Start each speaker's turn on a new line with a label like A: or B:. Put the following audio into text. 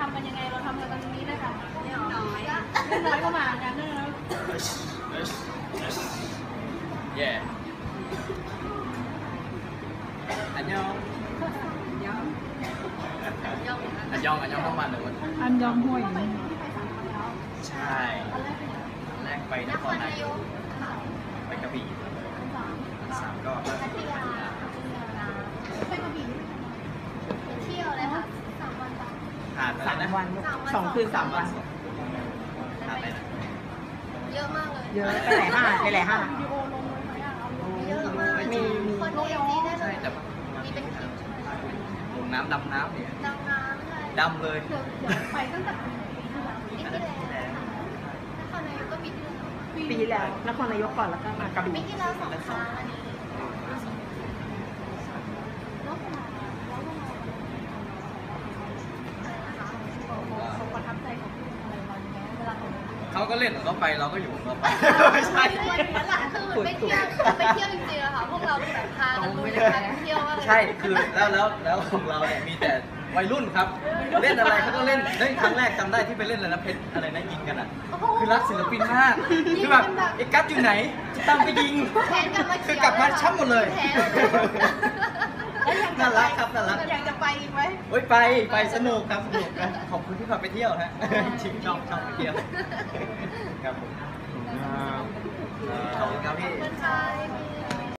A: ทำกันยังไงเราทำกันตรงนี้เลยค่ะเนี่ยน้อยน้อยก็มากันเนอะ
B: เย่อันยองอันยองอันยองทั้งวันเลยว
C: อันยองห้วย
B: ใช่ แรกไปนครนายกไปกระบี่สามก็
A: พัทยาไปกระบี่เที่ยวเลยค่ะสามวันปะ
B: หา ดอะไร
C: สาม
B: นะ
C: วันสองคืนสามวัน
B: หาดอะไรนะ
A: เยอะมากเลย
C: เยอะไปหลายห้าไปหลายห้า
A: เยอะมาก
C: มีมี
A: คนดูเอ็มซีได้เล
B: ใช่
A: ย
B: แต่
A: มีเป็นคลิป
B: ลงน้ำดำน้ำเนี่ย
A: ดำน้ำเลย
B: ดำเลย
A: เดี๋ยวเดี๋ยวไปตั้งแต่ปีที่แล้วปีที่แล้วนครนายกก็ปีที่แล้ว
C: ปีที่แล้วนครนายกก่อนแล้วก็มากระ
A: ปี
C: บี่
A: ที่แล้วสองครั้งอันนี้แล้วก็มาแล้วก็มาเขาประทับใจของพี่อะไรวันนี้เวลาเขา
B: เขา ก็เล่นของเขาไปเราก็อยู่ของเราไปไม่ใช่
A: หลังคือไปเที่ยวไปเที่ยวจริงๆอะค่ะพวกเราแบบพากันลุยพากันเที่ยวมากเลย
B: ใช่คือแล้วแล้วแล้วของเราเนี่ยมีแต่วัยรุ่นครับ เล่นอะไรเขาก็เล่นเล่นครั้งแรกจำได้ที่ไปเล่นอะไรนะเพชรอะไรนะยิงกันอะคือรักศิลปินมากคือแบบไอ้กั๊บอยู่ไหนจะตามไปยิง
A: แทนกลับมา
B: คือกลับมาช้ำหมดเลย
A: แทน
B: น่ารักครับน่ารัก เฮ้ยไปไปสนุกครับสนุกนะขอบคุณที่พาไปเที่ยวฮะจริงชอบชอบไปเที่ยวครับผม ครับพี่
A: มันใช่